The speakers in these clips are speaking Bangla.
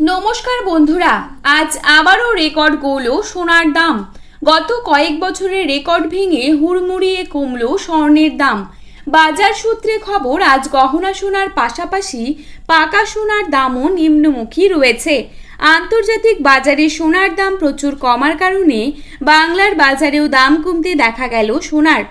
নমস্কার বন্ধুরা, আজ আবারও রেকর্ড গৌল সোনার দাম। গত কয়েক বছরের রেকর্ড ভেঙে হুড়মুড়িয়ে কমল স্বর্ণের দাম। বাজার সূত্রে খবর, আজ গহনা সোনার পাশাপাশি পাকা সোনার দামও নিম্নমুখী রয়েছে। আন্তর্জাতিক বাজারে সোনার দাম প্রচুর কমার কারণে বাংলার বাজারেও দাম কমতে দেখা গেল সোনার।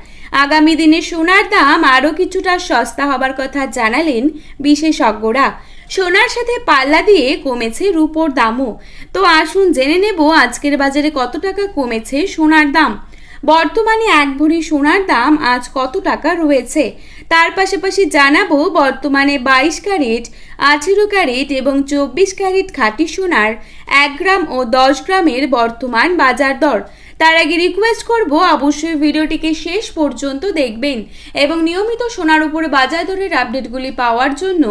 আগামী দিনে সোনার দাম আরও কিছুটা সস্তা হবার কথা জানালেন বিশেষজ্ঞরা। সোনার সাথে পাল্লা দিয়ে কমেছে রুপোর দামও। তো আসুন জেনে নেব আজকের বাজারে কত টাকা কমেছে সোনার দাম। বর্তমানে এক ভরি সোনার দাম আজ কত টাকা রয়েছে? তার পাশাপাশি জানাব বর্তমানে বাইশ ক্যারেট আঠেরো ক্যারেট এবং চব্বিশ ক্যারেট খাঁটি সোনার এক গ্রাম ও দশ গ্রামের বর্তমান বাজার দর। তার আগে রিকোয়েস্ট করব, অবশ্যই ভিডিওটিকে শেষ পর্যন্ত দেখবেন এবং নিয়মিত সোনার উপরে বাজার দরের আপডেটগুলি পাওয়ার জন্য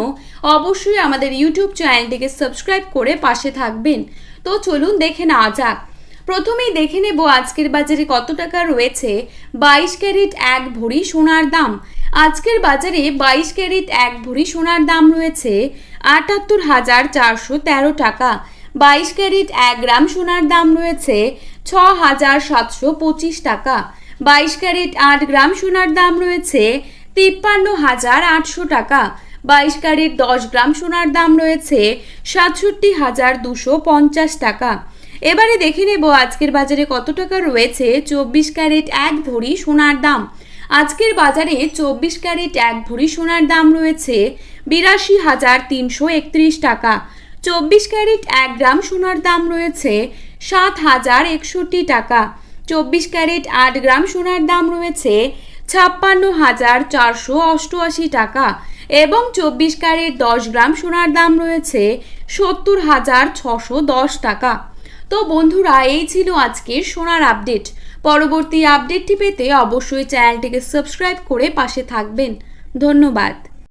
অবশ্যই আমাদের ইউটিউব চ্যানেলটিকে সাবস্ক্রাইব করে পাশে থাকবেন। তো চলুন দেখে নেওয়া যাক। প্রথমেই দেখে নেব আজকের বাজারে কত টাকা রয়েছে। বাইশ ক্যারেট এক ভরি সোনার দাম। আজকের বাজারে বাইশ ক্যারেট এক ভরি সোনার দাম রয়েছে আটাত্তর হাজার চারশো তেরো টাকা। বাইশ ক্যারেট এক গ্রাম সোনার দাম রয়েছে ছ হাজার সাতশো পঁচিশ টাকা। বাইশ ক্যারেট আট গ্রাম সোনার দাম রয়েছে তিপ্পান্ন হাজার আটশো টাকা। বাইশ ক্যারেট দশ গ্রাম সোনার দাম রয়েছে সাতষট্টি হাজার দুশো পঞ্চাশ টাকা। এবারে দেখে নেব আজকের বাজারে কত টাকা রয়েছে। চব্বিশ ক্যারেট এক ভরি সোনার দাম। আজকের বাজারে চব্বিশ ক্যারেট এক ভরি সোনার দাম রয়েছে বিরাশি হাজার তিনশো একত্রিশ টাকা। চব্বিশ ক্যারেট এক গ্রাম সোনার দাম রয়েছে সাত হাজার একষট্টি টাকা। চব্বিশ ক্যারেট আট গ্রাম সোনার দাম রয়েছে ছাপ্পান্ন হাজার চারশো অষ্টআশি টাকা এবং চব্বিশ ক্যারেট দশ গ্রাম সোনার দাম রয়েছে সত্তর হাজার ছশো দশ টাকা। তো বন্ধুরা, এই ছিল আজকের সোনার আপডেট। পরবর্তী আপডেটটি পেতে অবশ্যই চ্যানেলটিকে সাবস্ক্রাইব করে পাশে থাকবেন। ধন্যবাদ।